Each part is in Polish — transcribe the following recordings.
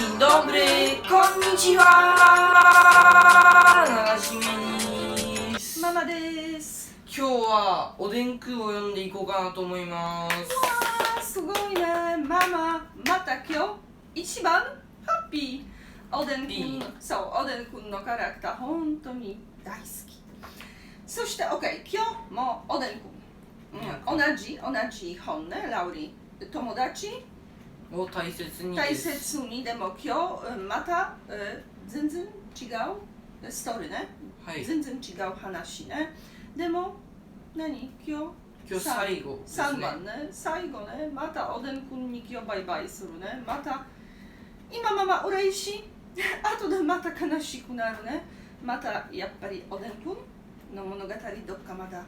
Dzień dobry, konnichiwa! Narashime ママです。今日はおでんくんを読んでいこうかなと思いますあーすごいね。ママ、また今日一番ハッピー。おでんくピん、そう、おでんくんのキャラクター本当に大好き。そして、OK、今日もおでんくん。うん、同じ、同じ本ね、ラウリ。友達？を大切に大です切にでも今日うんまた、えー全然違うストーリーね。はい全然違う話ね。でも、何今日今日最後です3ね番ね、最後ね、またおでんくんに今日バイバイするね。また、今まま嬉しい。後でまた悲しくなるね。またやっぱりおでんくんの物語どっかまだ、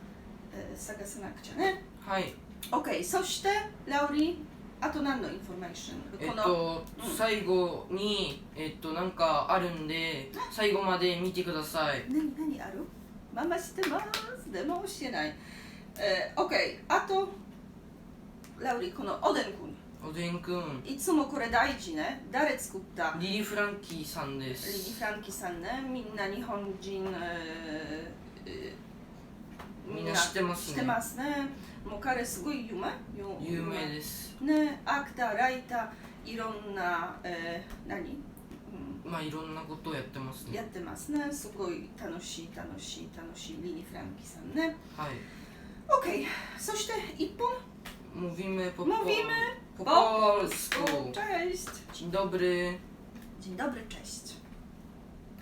えー探さなくちゃね。はい OK、そして、ラウリ あと何のインフォメーションえっこの、と、うん最後にえっとなんかあるんで最後まで見てください何何ある？ママ知ってます？でも教えない。えー、OK、あと、ラウリこのおでんくん。おでんくんいつもこれ大事ね。誰作った？リリ・フランキーさんでリリすフランキさんね。みんな日本人、えーえーみんな知ってますね知ってますね。もう彼すごい有名よ有名ですね、アクター、ライター、いろんな、えー、何、うんまあいろんなことをやってますねやってますね。すごい楽しい、楽しい、楽しいリリ・フランキさんね。はい OK、そして一本。 Mówimy po, po, Mówimy po po polsku. Cześć. Dzień dobry. Dzień dobry, cześć.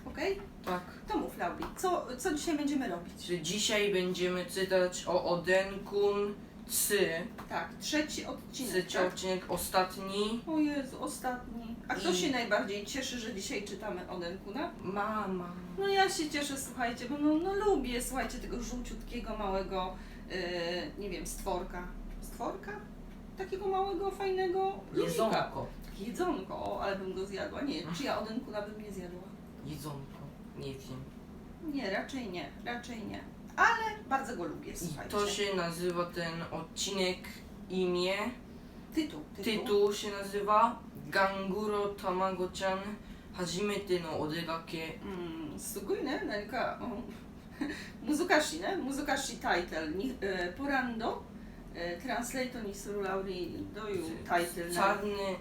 OK? Tak. To mów, Lauri, co, co dzisiaj będziemy robić? Czy dzisiaj będziemy czytać o Odenkun 3. Tak, trzeci odcinek. Trzeci Tak? odcinek, ostatni. O Jezu, ostatni. A kto I- się najbardziej cieszy, że dzisiaj czytamy o Denkuna? Mama. No ja się cieszę, słuchajcie, bo no, no lubię, słuchajcie, tego żółciutkiego, małego, yy, nie wiem, stworka. Stworka? Takiego małego, fajnego. Jedzonko. Jedzonko, o, ale bym go zjadła. Nie, czy ja o Denkuna bym nie zjadła? Jedzonko. Nie wiem. Nie, raczej nie, raczej nie. Ale bardzo go lubię, I słuchajcie. to się nazywa ten odcinek imię. Tytuł, tytuł. Tytuł się nazywa Ganguro Tamago-chan 初めてのお出かけうん、すごいね、何か、うん、難しいね、難しいタイトルに、えーポランド、えートランスレートにするラウリー、どういうタイトルなの Czarny,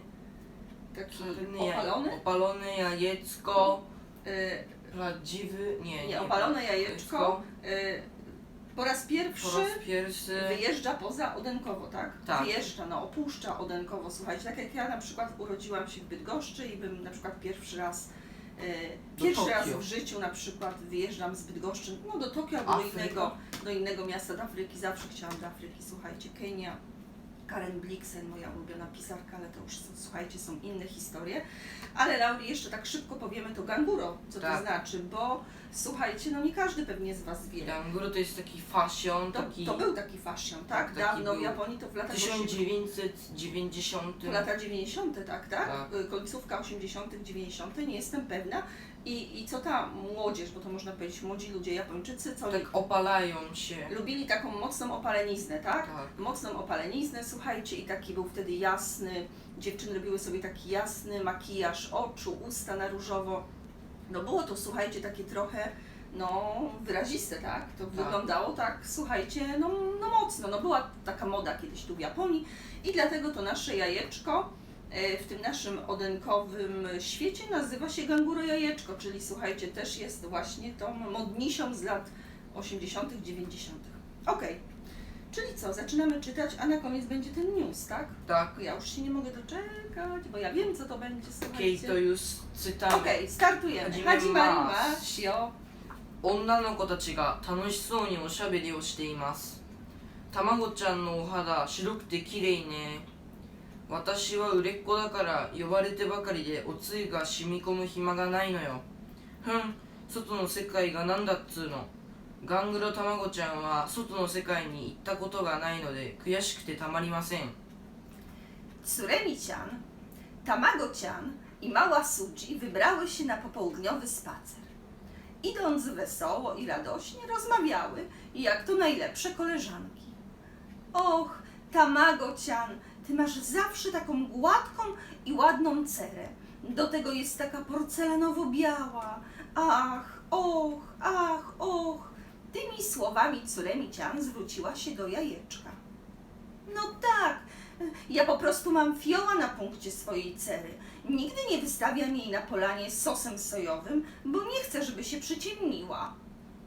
Taki czarny opalony? opalone jajecko, E, prawdziwy, nie, nie, opalone jajeczko. E, po raz Po pierwszy raz pierwszy wyjeżdża poza Odenkowo, tak? Tak. Wyjeżdża, no opuszcza Odenkowo. Słuchajcie, tak jak ja na przykład urodziłam się w Bydgoszczy i bym na przykład pierwszy raz Do pierwszy raz w życiu na przykład wyjeżdżam z Bydgoszczy, no do Tokio albo do innego, do innego miasta do Afryki. Zawsze chciałam do Afryki, słuchajcie, Kenia. Karen Blixen, moja ulubiona pisarka, ale to już są, słuchajcie, są inne historie. Ale Lauri, jeszcze tak szybko powiemy to ganguro, co Tak. to znaczy, bo słuchajcie, no nie każdy pewnie z Was wie. Ganguro to jest taki fashion, To, taki to był taki fashion, tak? Tak, Dawno w. Japonii to w latach 80. 1990 Lata 90., tak, tak? Tak. Końcówka 80., 90., nie jestem pewna. I, I co ta młodzież, bo to można powiedzieć młodzi ludzie Japończycy, co tak opalają się. lubili taką mocną opaleniznę, tak? Tak. Mocną opaleniznę, słuchajcie, i taki był wtedy jasny, dziewczyny robiły sobie taki jasny makijaż oczu, usta na różowo. No było to, słuchajcie, takie trochę, no, wyraziste, tak? To wyglądało tak, słuchajcie, no, no mocno. No była taka moda kiedyś tu w Japonii i dlatego to nasze jajeczko w tym naszym odenkowym świecie nazywa się ganguro jajeczko, czyli słuchajcie, też jest właśnie tą modnisią z lat 80., 90. Okej, czyli co, zaczynamy czytać, a na koniec będzie ten news, tak? Tak. Ja już się nie mogę doczekać, bo ja wiem, co to będzie, Okej, słuchajcie. to już czytam. Okej, startujemy. Hajime Hajimari mas. masio. 女の子たちが楽しそうにおしゃべりをしていますたまごちゃんのお肌白くて綺麗ね 私は売れっ子だから呼ばれてばかりでおつゆが染み込む暇がないのよ。ふん外の世界が何だっつうの。ガングロたまごちゃんは外の世界に行ったことがないので悔しくてたまりません。つれみちゃんたまごちゃん今はすじ wybrały się popołudniowy spacer idąc ło i radośnie rozmawiały jak to lepsche koleżanki. Och ちゃん ty masz zawsze taką gładką i ładną cerę. Do tego jest taka porcelanowo-biała. Ach, och, ach, och. Tymi słowami córemi Cian zwróciła się do jajeczka. No tak, ja po prostu mam fioła na punkcie swojej cery. Nigdy nie wystawiam jej na polanie sosem sojowym, bo nie chcę, żeby się przyciemniła.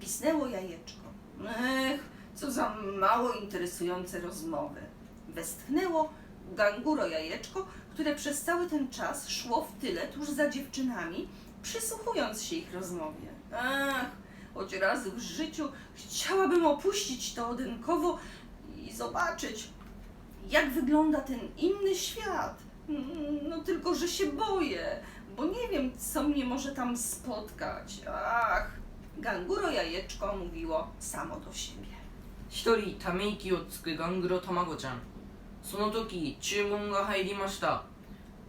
Pisnęło jajeczko. Ech, co za mało interesujące rozmowy. Westchnęło ganguro jajeczko, które przez cały ten czas szło w tyle tuż za dziewczynami, przysłuchując się ich rozmowie. Ach, choć raz w życiu chciałabym opuścić to odynkowo i zobaczyć, jak wygląda ten inny świat. Mm, No tylko, że się boję, bo nie wiem, co mnie może tam spotkać. Ach, ganguro jajeczko mówiło samo do siebie. 一人ため息をつくガングロ卵ちゃん その時注文が入りました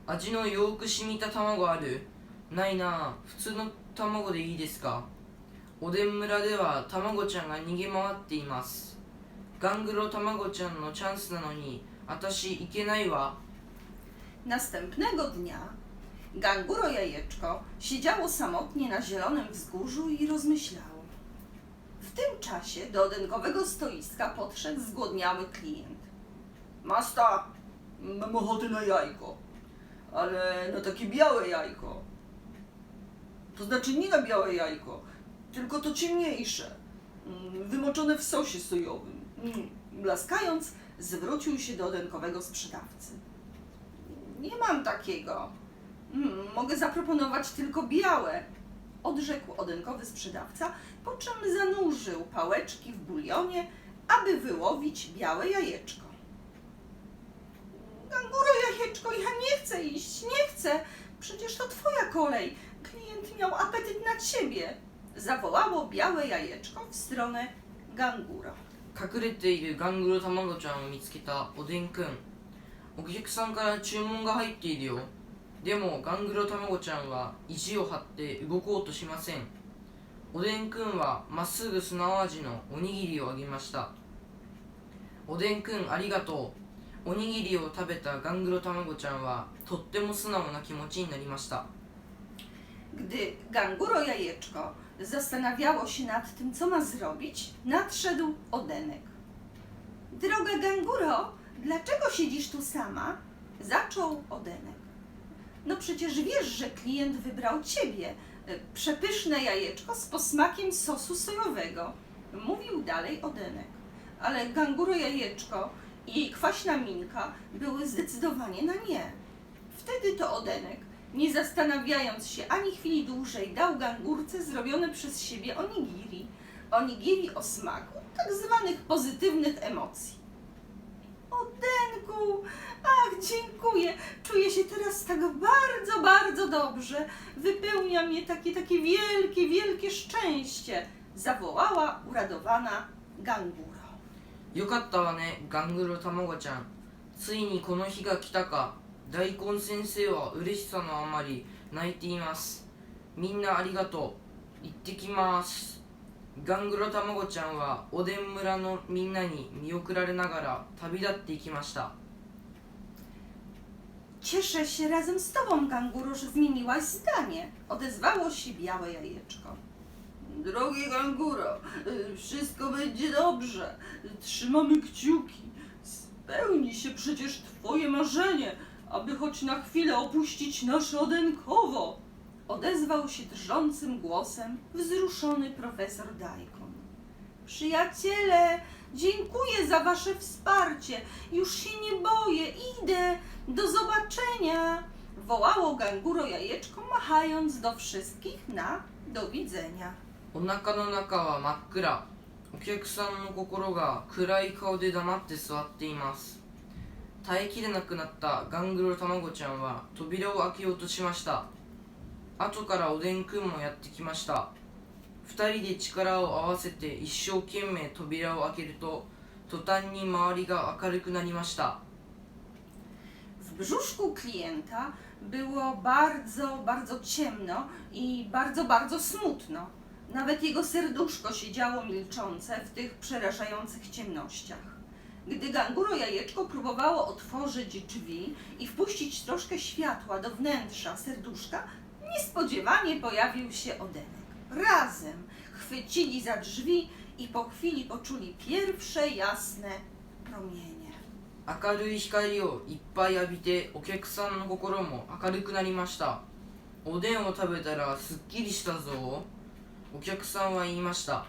味のよく染みた卵あるないな普通の卵でいいですかおでん村では卵ちゃんが逃げ回っていますガングロ卵ちゃんのチャンスなのに私いけないわ Następnego dnia ganguro jajeczko siedziało samotnie na zielonym wzgórzu i rozmyślało. W tym czasie do odenkowego stoiska podszedł zgłodniały klient. Masta, mam ochotę na jajko, ale na takie białe jajko. To znaczy nie na białe jajko, tylko to ciemniejsze, mm, wymoczone w sosie sojowym. Mm, Blaskając, zwrócił się do odenkowego sprzedawcy. Nie mam takiego. Mm, mogę zaproponować tylko białe, odrzekł odenkowy sprzedawca, po czym zanurzył pałeczki w bulionie, aby wyłowić białe jajeczko. Ganguro jajeczko, ja nie chcę iść, nie chcę. Przecież to twoja kolej. Klient miał apetyt na ciebie. Zawołało białe jajeczko w stronę ganguro. 隠れているガングロ卵ちゃんを見つけたおでんくんお客さんから注文が入っているよでもガングロ卵ちゃんは意地を張って動こうとしませんおでんくんはまっすぐ砂味のおにぎりをあげましたおでんくんありがとうおにぎりを食べたガングロ卵ちゃんはとっても素直な気持ちになりました Gdy ganguro jajeczko zastanawiało się nad tym, co ma zrobić, nadszedł Odenek. Droga ganguro, dlaczego siedzisz tu sama? Zaczął Odenek. No przecież wiesz, że klient wybrał ciebie. e, Przepyszne jajeczko z posmakiem sosu sojowego. Mówił dalej Odenek. Ale ganguro jajeczko i kwaśna minka były zdecydowanie na nie. Wtedy to Odenek nie zastanawiając się ani chwili dłużej, dał gangurce zrobione przez siebie onigiri. Onigiri o smaku tak zwanych pozytywnych emocji. Odenku, ach, dziękuję. Czuję się teraz tak bardzo, bardzo dobrze. Wypełnia mnie takie, takie wielkie, wielkie szczęście. Zawołała uradowana ganguro. よかったわねガングロ卵ちゃん。ついにこの日が来たか。大根先生は嬉しさのあまり泣いています。みんなありがとう。行ってきます。ガングロ卵ちゃんはおでん村のみんなに見送られながら旅立っていきました。Cieszę się razem z tobą, kanguru, że zmieniłaś zdanie. Odezwało się białe jajeczko. Drogie kanguro, wszystko będzie dobrze. Trzymamy kciuki. Spełni się przecież twoje marzenie, aby choć na chwilę opuścić nasze odenkowo. Odezwał się drżącym głosem wzruszony profesor Dajkon. Przyjaciele, dziękuję za wasze wsparcie. Już się nie boję, idę. Do zobaczenia! Wołało ganguro jajeczko, machając do wszystkich na do widzenia. お腹の中は真っ暗。お客さんの心が暗い顔で黙って座っています。耐えきれなくなったガングロ卵ちゃんは扉を開けようとしました。後からおでんくんもやってきました。二人で力を合わせて一生懸命扉を開けると途端に周りが明るくなりました。W brzuszku klienta było bardzo, bardzo ciemno i bardzo, bardzo smutno. Nawet jego serduszko siedziało milczące w tych przerażających ciemnościach. Gdy Ganguro Jajeczko próbowało otworzyć drzwi i wpuścić troszkę światła do wnętrza serduszka, niespodziewanie pojawił się Odenek. Razem chwycili za drzwi i po chwili poczuli pierwsze jasne promienie. 明るい光をいっぱい浴びてお客さんの心も明るくなりましたおでんを食べたらすっきりしたぞ お客さんは言いました。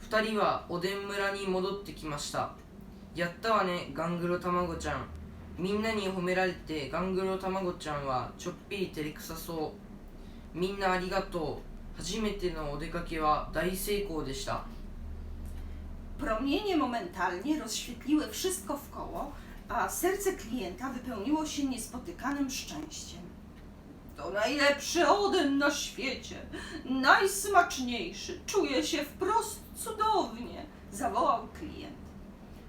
二人はおでん村に戻ってきました。やったわねガングロたまごちゃん。みんなに褒められてガングロたまごちゃんはちょっぴり照れくさそう。みんなありがとう。初めてのお出かけは大成功でした。Promienie momentalnie rozświetliły wszystko wkoło, a serce klienta wypełniło się niespotykanym szczęściem. To najlepszy oden na świecie, najsmaczniejszy, czuję się wprost cudownie, zawołał klient.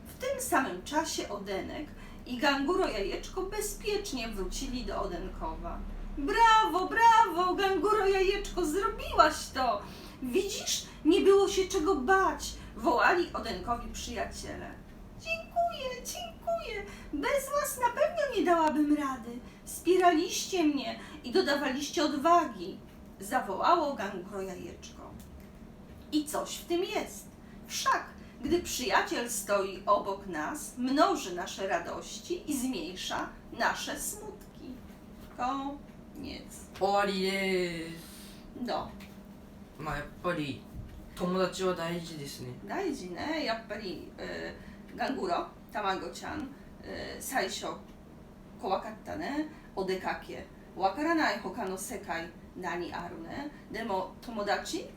W tym samym czasie Odenek i Ganguro Jajeczko bezpiecznie wrócili do Odenkowa. Brawo, brawo, Ganguro Jajeczko, zrobiłaś to! Widzisz, nie było się czego bać, wołali Odenkowi przyjaciele. Dziękuję, dziękuję. Bez was na pewno nie dałabym rady. Wspieraliście mnie i dodawaliście odwagi, zawołało Ganguro Jajeczko. I coś w tym jest. Wszak, gdy przyjaciel stoi obok nas, mnoży nasze radości i zmniejsza nasze smutki. Koniec. 終わりです No, まあやっぱり友達は大事ですね大事ねやっぱり、えーガン わからない他の世界何あるね？でも友達？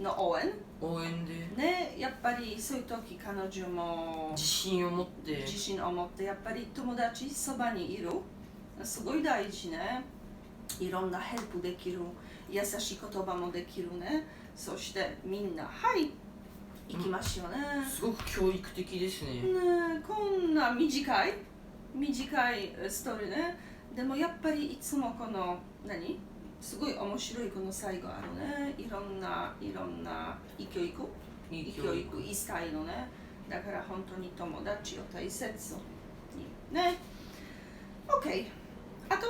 の応援？応援で。ねやっぱりそういう時彼女も自信を持って。自信を持ってやっぱり友達？そばにいる？すごい大事ね。いろんなヘルプできる。優しい言葉もできるね。そしてみんなはい行きましょうね、すごく教育的ですね。ねえこんな短い？短いえストーリーねでもやっぱりいつもこの何すごい面白いこの最後あるねいろんないろんな教育いい教育一切のねだから本当に友達を大切にね OK あと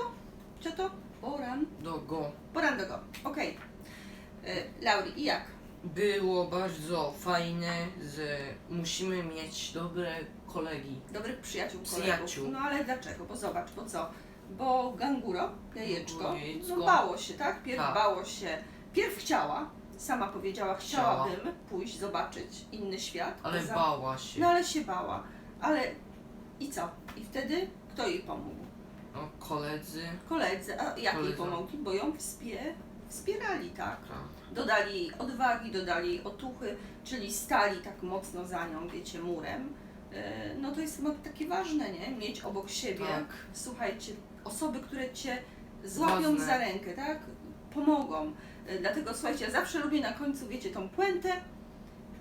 ちょっとポランどうgoポランド語 OK えラウリいjak Było bardzo fajne, że musimy mieć dobre kolegi. dobrych przyjaciół, Przyjaciół. kolegów. No ale dlaczego? Bo zobacz, bo co? Bo ganguro, jajeczko, Jajeczko. no bało się, tak? Pierw Tak. bało się, pierw chciała, sama powiedziała, chciałabym pójść, zobaczyć inny świat. Ale bała się. No ale się bała. Ale i co? I wtedy kto jej pomógł? No, koledzy. Koledzy. A jak jej Koledzy. pomogli? Bo ją wspie... wspierali, tak? Tak. Dodali jej odwagi, dodali jej otuchy, czyli stali tak mocno za nią, wiecie, murem. E, No to jest chyba takie ważne, nie? Mieć obok siebie, Tak. słuchajcie, osoby, które cię złapią Ważne. za rękę, tak? Pomogą. E, Dlatego słuchajcie, ja zawsze lubię na końcu, wiecie, tą puentę.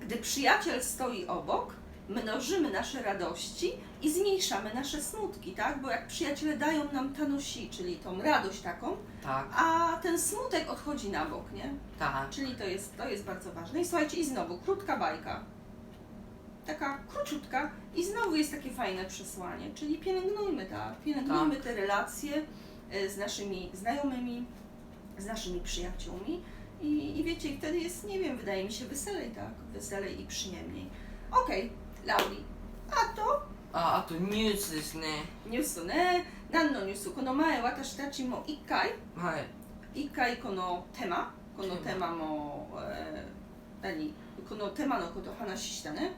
Gdy przyjaciel stoi obok, mnożymy nasze radości i zmniejszamy nasze smutki, tak? Bo jak przyjaciele dają nam tanosi, czyli tą radość taką, Tak. a ten smutek odchodzi na bok, nie? Tak. Czyli to jest, to jest bardzo ważne. I słuchajcie, i znowu krótka bajka Taka króciutka i znowu jest takie fajne przesłanie, czyli pielęgnujmy tak, pielęgnujmy te relacje e, z naszymi znajomymi, z naszymi przyjaciółmi i, i wiecie, i wtedy jest, nie wiem, wydaje mi się weselej, tak, weselej i przyjemniej. Okej, Lauri, a to あ、あとニュースですね。ニュースね、何のニュースこの前私たちも一回はい。一回このテーマこのテーマも、えー何このテーマのこと話したね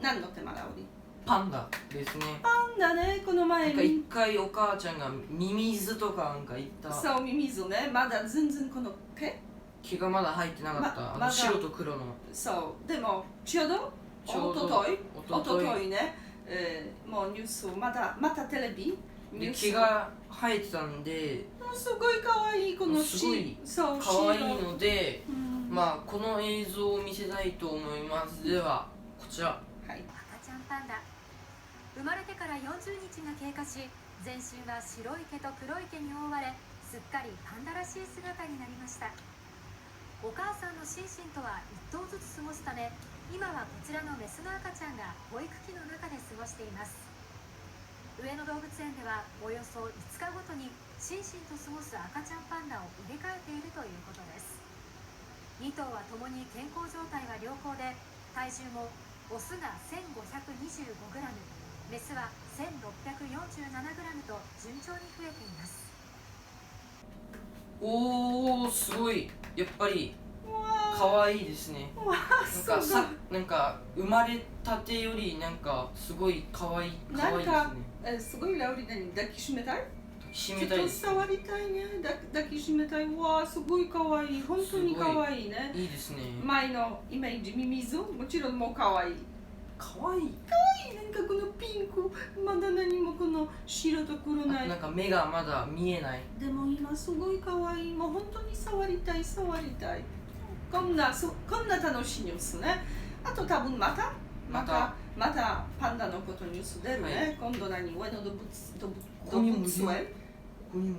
何のテーマラオリパンダですね。パンダねこのなんか前に一回お母ちゃんがミミズとかなんか言った。そうミミズね。まだ全然この毛毛がまだ入ってなかった。あのままだ。白と黒の。そう。でもちょうど？ちょうどおととい？おおととといね、えーもうニュースまたまたテレビ？ニュでース毛が生えてたんで。もうすごい可愛いこのすごいそう可愛い白ので、うん。まあこの映像を見せたいと思います。ではこちら。はい。赤ちゃんパンダ。生まれてから40日が経過し全身は白い毛と黒い毛に覆われすっかりパンダらしい姿になりました。お母さんのシンシンとは1頭ずつ過ごすため今はこちらのメスの赤ちゃんが保育器の中で過ごしています。上野動物園ではおよそ5日ごとに心身と過ごす赤ちゃんパンダを入れ替えているということです。2頭はともに健康状態は良好で体重もオスが 1525g メスは 1647g と順調に増えています。おーすごい。やっぱりわ可愛いですね。なんかさなんか生まれたてよりなんかすごい可愛い可愛いですね。えすごいラウリ何抱きしめたい？しちょっとめたいです触りたいね。抱抱きしめたい。わあすごい可愛い。本当に可愛いね。いいですね。前のイメージミミズもちろんもう可愛い。可愛い。なんかこのピンク。まだ何もこの白と黒ない。なんか目がまだ見えない。でも今すごい可愛い。もう本当に触りたい。触りたい。こんなそこんな楽しいニュースね。あと多分またまた。またパンダのことニュース出るね、はい。今度何？上野動物動物園？ここにも。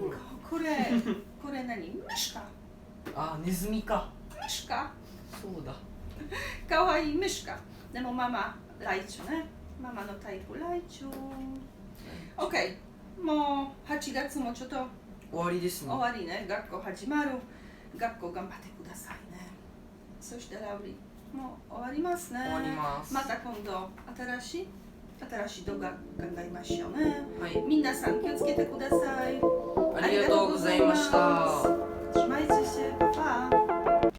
ほらこれ。これ何？ムシカあネズミか。ムシカそうだ。かわいい。ムシカでもママライチョね。ママのタイプライチョ。OK もう8月もちょっと。終わりですね。終わりね。学校始まる。学校頑張ってくださいね。そしてラウリ。もう終わりますね。終わります。また今度新しい新しい動画考えましょうね、はい、皆さん気をつけてください。ありがとうございました。